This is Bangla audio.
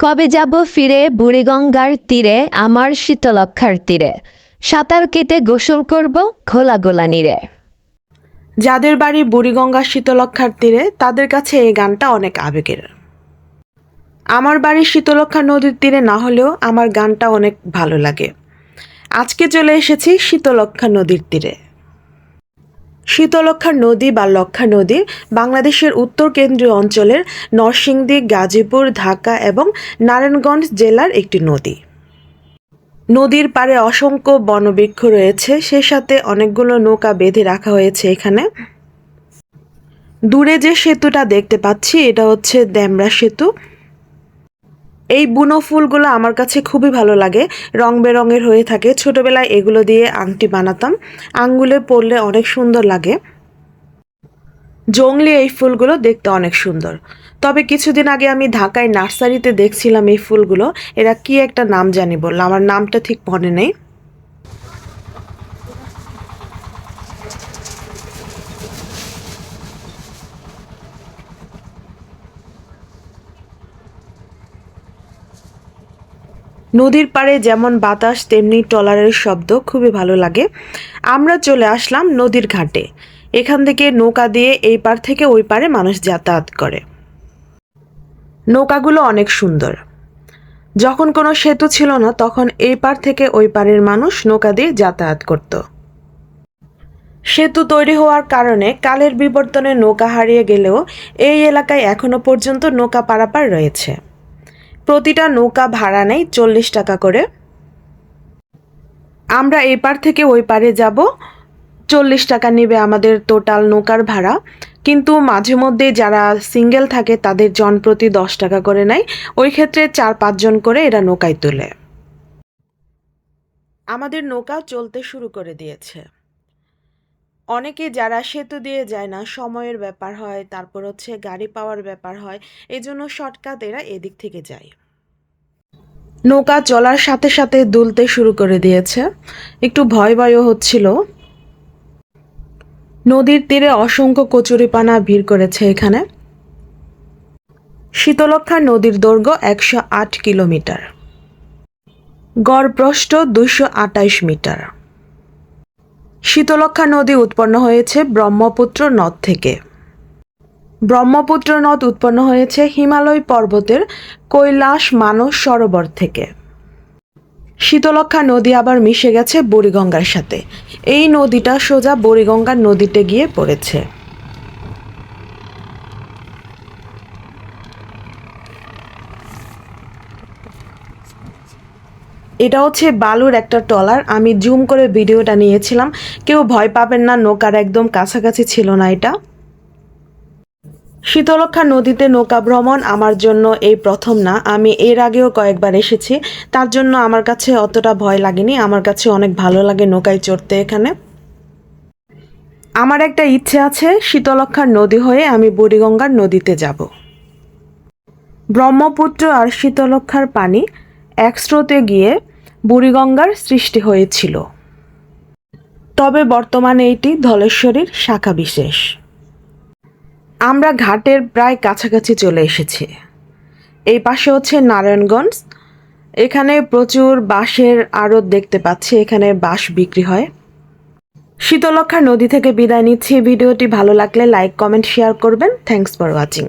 কবে যাব ফিরে বুড়িগঙ্গার তীরে, আমার শীতলক্ষার তীরে? সাঁতার কেটে গোসল করব খোলা গোলা নীরে যাদের বাড়ি বুড়িগঙ্গা শীতলক্ষার তীরে, তাদের কাছে এই গানটা অনেক আবেগের। আমার বাড়ি শীতলক্ষা নদীর তীরে না হলেও আমার গানটা অনেক ভালো লাগে। আজকে চলে এসেছি শীতলক্ষা নদীর তীরে। শীতলক্ষা নদী বা লক্ষা নদী বাংলাদেশের উত্তর কেন্দ্রীয় অঞ্চলের নরসিংদী, গাজীপুর, ঢাকা এবং নারায়ণগঞ্জ জেলার একটি নদী। নদীর পাড়ে অসংখ্য বনবৃক্ষ রয়েছে, সে সাথে অনেকগুলো নৌকা বেঁধে রাখা হয়েছে এখানে। দূরে যে সেতুটা দেখতে পাচ্ছি, এটা হচ্ছে দ্যামরা সেতু। এই বুনো ফুলগুলো আমার কাছে খুবই ভালো লাগে। রং বেরঙের হয়ে থাকে। ছোটোবেলায় এগুলো দিয়ে আংটি বানাতাম। আঙ্গুলে পরলে অনেক সুন্দর লাগে। জংলি এই ফুলগুলো দেখতে অনেক সুন্দর। তবে কিছুদিন আগে আমি ঢাকায় নার্সারিতে দেখছিলাম এই ফুলগুলো। এরা কি একটা নাম জানি বললাম আমার নামটা ঠিক মনে নেই। নদীর পাড়ে যেমন বাতাস, তেমনি ট্রলারের শব্দ খুবই ভালো লাগে। আমরা চলে আসলাম নদীর ঘাটে। এখান থেকে নৌকা দিয়ে এই পার থেকে ওই পারে মানুষ যাতায়াত করে। নৌকাগুলো অনেক সুন্দর। যখন কোনো সেতু ছিল না, তখন এই পার থেকে ওই পারের মানুষ নৌকা দিয়ে যাতায়াত করত। সেতু তৈরি হওয়ার কারণে কালের বিবর্তনে নৌকা হারিয়ে গেলেও এই এলাকায় এখনও পর্যন্ত নৌকা পারাপার রয়েছে। প্রতিটা নৌকা ভাড়া নেয় চল্লিশ টাকা করে। আমরা এপার থেকে ওই পারে যাব। চল্লিশ টাকা নেবে আমাদের টোটাল নৌকার ভাড়া। কিন্তু মাঝে মধ্যে যারা সিঙ্গেল থাকে তাদের জন প্রতি দশ টাকা করে নেয়। ওই ক্ষেত্রে চার পাঁচজন করে এরা নৌকায় তোলে। আমাদের নৌকা চলতে শুরু করে দিয়েছে। অনেকে যারা সেতু দিয়ে যায় না, সময়ের ব্যাপার হয়, তারপর হচ্ছে গাড়ি পাওয়ার ব্যাপার হয়, এজন্য শর্টকাট এরা এদিক থেকে যায়। নৌকা চলার সাথে সাথে দুলতে শুরু করে দিয়েছে। একটু ভয় ভয়ও হচ্ছিল। নদীর তীরে অসংখ্য কচুরিপানা ভিড় করেছে এখানে। শীতলক্ষা নদীর দৈর্ঘ্য একশো আট কিলোমিটার। গড়প্রষ্ট দুশো আটাইশ মিটার। শীতলক্ষা নদী উৎপন্ন হয়েছে ব্রহ্মপুত্র নদ থেকে। ব্রহ্মপুত্র নদ উৎপন্ন হয়েছে হিমালয় পর্বতের কৈলাস মানস সরোবর থেকে। শীতলক্ষা নদী আবার মিশে গেছে বুড়িগঙ্গার সাথে। এই নদীটা সোজা বুড়িগঙ্গার নদীতে গিয়ে পড়েছে। এটা হচ্ছে বালুর একটা টলার আমি জুম করে ভিডিওটা নিয়েছিলাম। কেউ ভয় পাবেন না, নৌকার একদম কাছাকাছি ছিল না এটা। শীতলক্ষা নদীতে নৌকা ভ্রমণ আমার জন্য এই প্রথম না, আমি এর আগেও কয়েকবার এসেছি। তার জন্য আমার কাছে অতটা ভয় লাগেনি, আমার কাছে অনেক ভালো লাগে নৌকায় চড়তে এখানে। আমার একটা ইচ্ছে আছে শীতলক্ষার নদী হয়ে আমি বুড়িগঙ্গার নদীতে যাব। ব্রহ্মপুত্র আর শীতলক্ষার পানি এক স্রোতে গিয়ে বুড়িগঙ্গার সৃষ্টি হয়েছিল। তবে বর্তমানে এটি ধলেশ্বরীর শাখা বিশেষ। আমরা ঘাটের প্রায় কাছাকাছি চলে এসেছি। এই পাশে হচ্ছে নারায়ণগঞ্জ। এখানে প্রচুর বাঁশের আড়ত দেখতে পাচ্ছি, এখানে বাঁশ বিক্রি হয়। শীতলক্ষা নদী থেকে বিদায় নিচ্ছি। ভিডিওটি ভালো লাগলে লাইক, কমেন্ট, শেয়ার করবেন। Thanks for watching